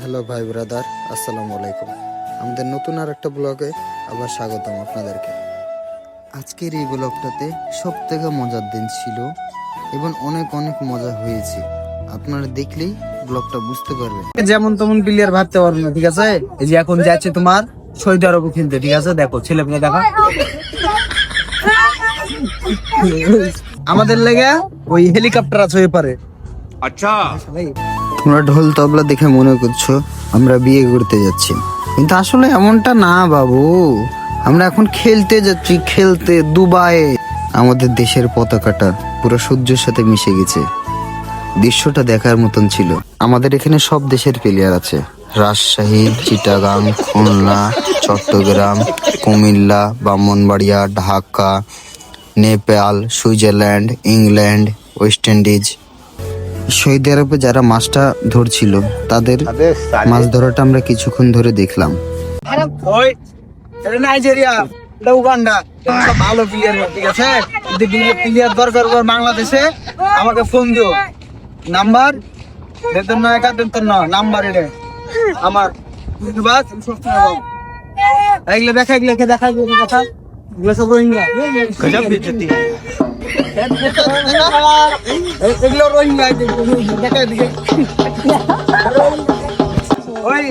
Hello ভাই brother আসসালামু আলাইকুম। আমাদের নতুন আর একটা ব্লগে আবার স্বাগতম আপনাদেরকে। আজকের এই ব্লগটাতে সব থেকে মজার দিন ছিল এবং অনেক অনেক মজা হয়েছে। আপনারা দেখলেই ব্লগটা বুঝতে পারবেন। যেমন তেমন প্লেয়ার ভাবতে পারবে না ঠিক আছে? এই যে এখন যাচ্ছে তোমার সৌদি আরব খেলতে ঠিক আছে? দেখো ছেলে মেয়ে দেখা। আমাদের লেগে ওই হেলিকপ্টার আছে ওই পারে। তোমরা ঢোল তবলা দেখে মনে করছ আমরা বিয়ে করতে যাচ্ছি। কিন্তু আসলে এমনটা না, বাবু। আমরা এখন খেলতে যাচ্ছি, খেলতে দুবাই আমাদের দেশের পতাকাটা পুরো সূর্যের সাথে মিশে গেছে। দৃশ্যটা দেখার মতন ছিল। আমাদের এখানে সব দেশের প্লেয়ার আছে। Rajshahi, Chittagong, Khulna, Chattogram, Comilla, Brahmanbaria, Dhaka, Nepal, Switzerland, England, West Indies. Saudi আরবে যারা মাছটা ধরছিল তাদের মাছ ধরাটা আমরা কিছুক্ষণ ধরে দেখলাম। ওই নাইজেরিয়া উগান্ডা। ভালো প্লেয়ার ঠিক আছে? প্লেয়ার দরকার পড়ে বাংলাদেশে আমাকে ফোন দিও। নাম্বার বেতন নয় একা বেতন নয় নাম্বার এটা। আমার। এগুলো দেখা দেখা এগুলো দেখা। এগুলো সব রোহিঙ্গা। এগুলো রোহিঙ্গা ওই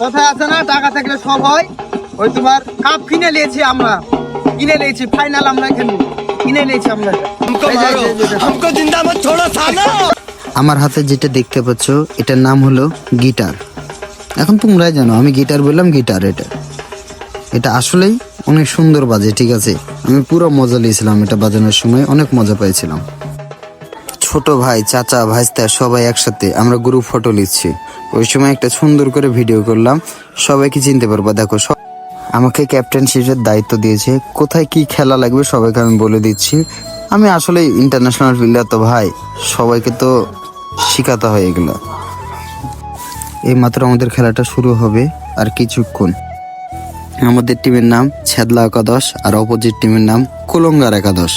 কথা আছে না? টাকা থাকলে সব হয়। ওই তোমার কাপ কিনে নিয়েছি আমরা। কিনে নিয়েছি ফাইনাল আমরা খেলব কিনে নিয়েছি আমরা। আমার হাতে যেটা দেখতে পাচ্ছ এটার নাম হলো গিটার। এখন তোমরাই জানো আমি গিটার বললাম গিটার এটা। এটা আসলেই অনেক সুন্দর বাজে, ঠিক আছে? আমি পুরো মজা নিয়েছিলাম এটা বাজানোর সময়, অনেক মজা পেয়েছিলাম ছোট ভাই, চাচা, ভাইস্তা সবাই একসাথে আমরা গ্রুপ ফটো নিচ্ছি। ওই সময় একটা সুন্দর করে ভিডিও করলাম। সবাইকে চিনতে পারব? দেখো আমাকে ক্যাপ্টেনশিপের দায়িত্ব দিয়েছে। কোথায় কি খেলা লাগবে সবাইকে আমি বলে দিচ্ছি। আমি আসলে ইন্টারন্যাশনাল প্লেয়ার তো ভাই, সবাইকে তো শিখাতে হয় এগুলো। এই মাত্র আমাদের খেলাটা শুরু হবে আর কিছুক্ষণ। আমাদের টিমের নাম ছেদলা একাদশ আর অপোজিট টিমের নাম কুলঙ্গার একাদশ।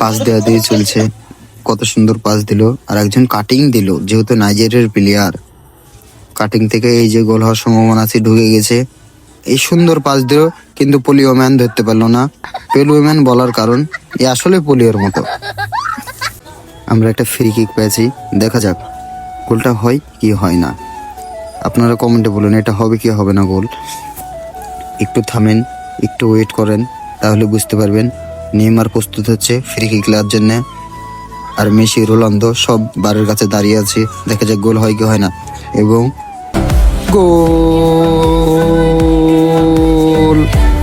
পাস দেওয়া দিয়ে চলছে। কত সুন্দর পাস দিল আর একজন কাটিং দিল, যেহেতু নাইজেরিয়ার প্লেয়ার কাটিং থেকে এই যে গোল হওয়ার সম্ভাবনা আছে, ঢুকে গেছে। এই সুন্দর পাস দিল, কিন্তু পোলিও ম্যান ধরতে পারল না। পেলিও ম্যান বলার কারণ, এ আসলে পোলিওর মতো। আমরা একটা ফ্রি কিক পেয়েছি, দেখা যাক। গোলটা হয় কি হয় না। আপনারা কমেন্টে বলুন, এটা হবে কি হবে না গোল। একটু থামেন, একটু ওয়েট করেন, তাহলে বুঝতে পারবেন। নেইমার প্রস্তুত হচ্ছে ফ্রি কিক নেওয়ার জন্য। আর মেসি, রোনালদো সব বারের কাছে দাঁড়িয়ে আছে। দেখা যাক গোল হয় কি হয় না। এবং goal!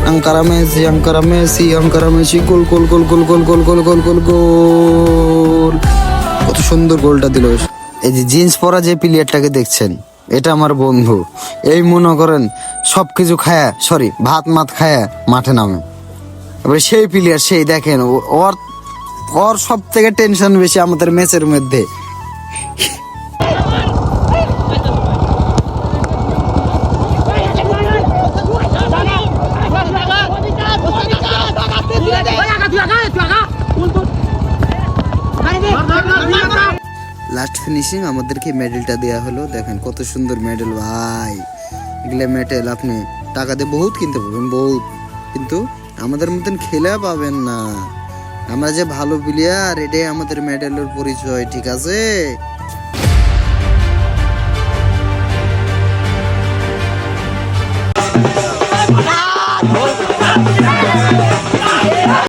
Ankara Messi Ankara Messi Ankara Messi, goal goal goal goal goal goal goal goal goal goal! কত সুন্দর গোলটা দিল। এই যে জিন্স পরা যে প্লেয়ারটাকে দেখছেন এটা আমার বন্ধু। এই মনে করেন সব কিছু খায়া সরি ভাত মাত খায়া মাঠে নামে। এবারে সেই প্লেয়ার সেই দেখেন ওর ওর সব থেকে টেনশন বেশি আমাদের ম্যাচের মধ্যে। ফিনিশিং আমাদেরকে মেডেলটা দেওয়া হলো। দেখেন কত সুন্দর মেডেল ভাই। এগুলো মেডেল আপনি টাকা দিয়ে বহুত কিনতে পারবেন, বহুত। কিন্তু আমাদের মতন খেলে পাবেন না। আমরা যে ভালো প্লেয়ার এটাই আমাদের মেডেলের পরিচয়, ঠিক আছে?